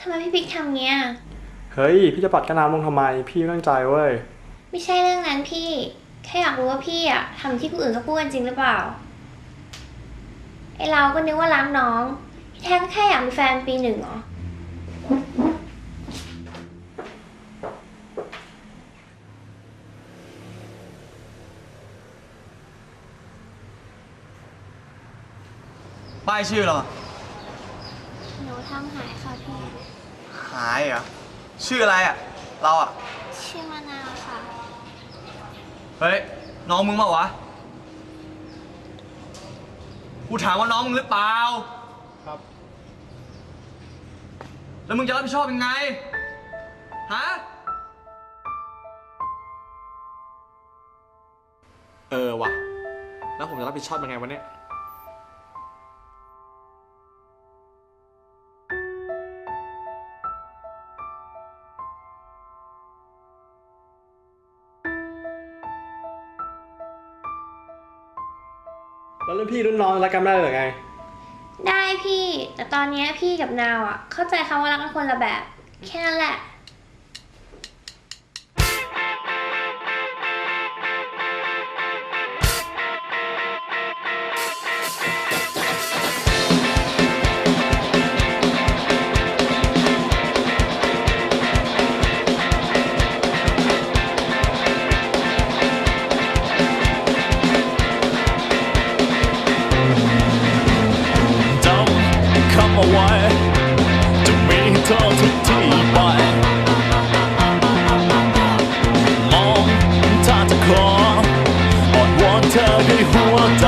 ทำไมพี่พิกทำเงี้ย เฮ้ย พี่จะปัดกระน้ำลงทำไม พี่ไม่ตั้งใจเว้ย ไม่ใช่เรื่องนั้นพี่ แค่อยากรู้ว่าพี่อะทำที่คนอื่นเขาพูดกันจริงหรือเปล่า ไอเราก็นึกว่ารักน้องที่แท้ก็แค่อยากมีแฟนปีหนึ่งเหรอ ป้ายชื่อเราอะหนูทำหายค่ะพี่ หายเหรอ ชื่ออะไรอะ เราอะ ชื่อมะนาวค่ะ เฮ้ย น้องมึงเปล่าวะ กูถามว่าน้องมึงหรือเปล่า ครับ แล้วมึงจะรับผิดชอบยังไง ฮะ เออว่ะ แล้วผมจะรับผิดชอบยังไงวะเนี่ แล้วรุ่นพี่รุ่นน้องรักกันได้หรือไง ได้พี่ แต่ตอนเนี้ยพี่กับนาวอะเข้าใจคำว่ารักกันคนละแบบ แค่นั้นแหละำคำเอาไว้ จะมีเธอทุกที่ไป มองถ้าจะขออ่อนวอนเธอด้วยหัวใจ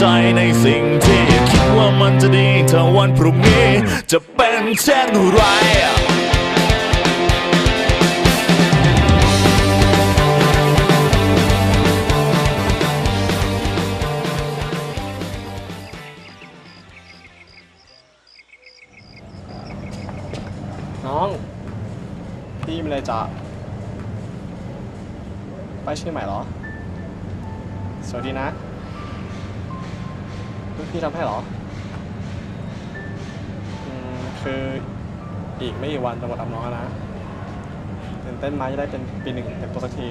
ใจในสิ่งที่คิดว่ามันจะดีเธอวันพรุ่งนี้จะเป็นเช่นไรน้อง พี่มีอะไรจะไป้ายชื่อใหม่เหรอ สวัสดีนะ พี่ทำให้เหรออืมคืออีกไม่กี่วันจะหมดรับน้องแล้วนะตื่นเต้นไหมาจะได้เป็นปีหนึ่งเต็มตัวสักที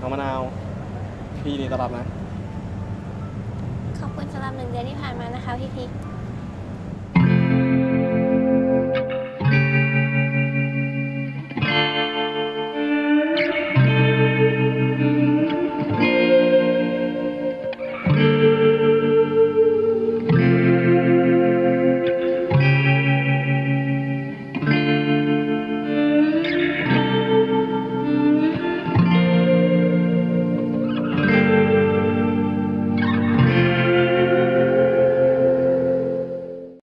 น้องมะนาว พี่ยินดีต้อนรับนะ ขอบคุณสำหรับหนึ่งเดือนที่ผ่านมานะคะพี่พิก